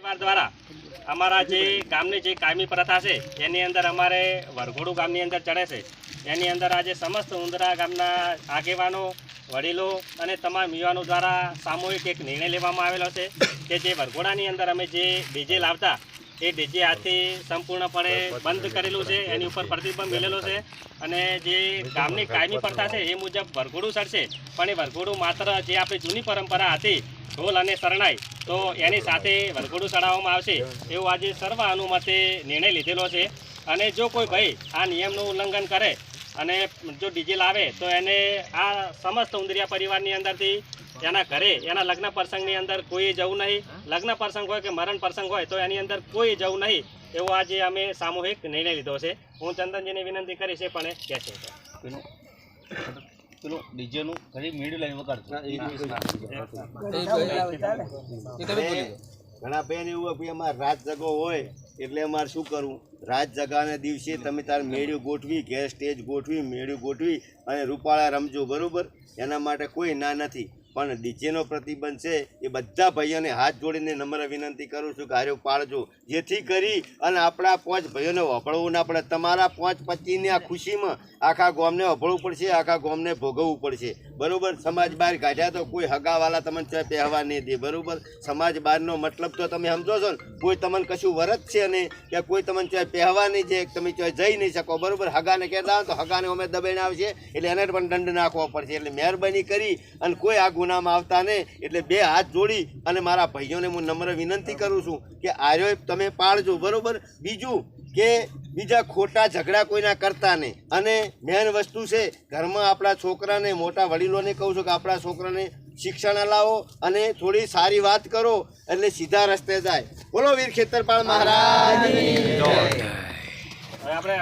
દ્વારા અમારા જે ગામની જે કાયમી પ્રથા છે, એની અંદર અમારે વરઘોડું ગામની અંદર ચડે છે. એની અંદર આજે સમસ્ત ઉંદરા ગામના આગેવાનો, વડીલો અને તમામ યુવાનો દ્વારા સામૂહિક એક નિર્ણય લેવામાં આવેલો છે કે જે વરઘોડાની અંદર અમે જે ડીજે લાવતા, એ ડીજે આજથી સંપૂર્ણપણે બંધ કરેલું છે, એની ઉપર પ્રતિબંધ મળેલો છે અને જે ગામની કાયમી પ્રથા છે, એ મુજબ વરઘોડું ચડશે પણ એ વરઘોડું માત્ર જે આપણી જૂની પરંપરા હતી, ઢોલ અને શરણાઈ તો એની સાથે વરઘોડું ચડાવવામાં આવશે એવું આજે સર્વ અનુમતે નિર્ણય લીધેલો છે. અને જો કોઈ ભાઈ આ નિયમનું ઉલ્લંઘન કરે અને જો ડીજે લાવે, તો એને આ સમસ્ત ઉંદરિયા પરિવારની અંદરથી, એના ઘરે, એના લગ્ન પ્રસંગની અંદર કોઈ જવું નહીં. લગ્ન પ્રસંગ હોય કે મરણ પ્રસંગ હોય, તો એની અંદર કોઈ જવું નહીં એવો આજે અમે સામૂહિક નિર્ણય લીધો છે. હું ચંદનજીને વિનંતી કરીશ એ પણ કહે છે પેલું ડીજેનું ઘણી મીડિયું લઈને વગાડતું. ઘણા બેન એવું હોય કે અમારે રાત જગો હોય એટલે અમારે શું કરવું? રાત જગાના દિવસે તમે તાર મેળ્યું ગોઠવી ઘેર સ્ટેજ ગોઠવી મેળ્યું ગોઠવી અને રૂપાળા રમજો બરોબર? એના માટે કોઈ ના નથી. પણ ડીજેનો પ્રતિબંધ છે એ બધા ભાઈઓને હાથ જોડીને નમ્ર વિનંતી કરું છું કે હાર્યો પાડજો. જેથી કરી અને આપણા પાંચ ભાઈઓને વફળવું ના પડે તમારા પાંચ પચીસની આ ખુશીમાં આખા ગોમને વફળવું પડશે, આખા ગોમને ભોગવવું પડશે. બરોબર? સમાજ બહાર કાઢ્યા તો કોઈ હગાવાલા તમને ત્યાં પહેવા નહીં દે. બરોબર? સમાજ બહારનો મતલબ તો તમે સમજો છો ને? કોઈ તમને કશું વરત છે ને કે કોઈ તમને ત્યાં પહેવા નહીં છે તમે ત્યાં જઈ નહીં શકો. બરાબર? હગાને કહેતા હોય તો હગાને અમે દબાઈને આવશે એટલે એને પણ દંડ નાખવો પડશે. એટલે મહેરબાની કરી અને કોઈ આ ગુનામાં આવતા નહીં એટલે બે હાથ જોડી અને મારા ભાઈઓને હું નમ્ર વિનંતી કરું છું કે આર્યો તમે પાળજો બરાબર? બીજું કે બીજા ખોટા ઝઘડા કોઈના કરતા નહીં. અને મેન વસ્તુ છે ઘરમાં આપણા છોકરાને મોટા વડીલોને કહું છું કે આપણા છોકરાને શિક્ષણ લાવો અને થોડી સારી વાત કરો એટલે સીધા રસ્તે જાય. બોલો વીર ખેતરપાળ મહારાજ. આપણે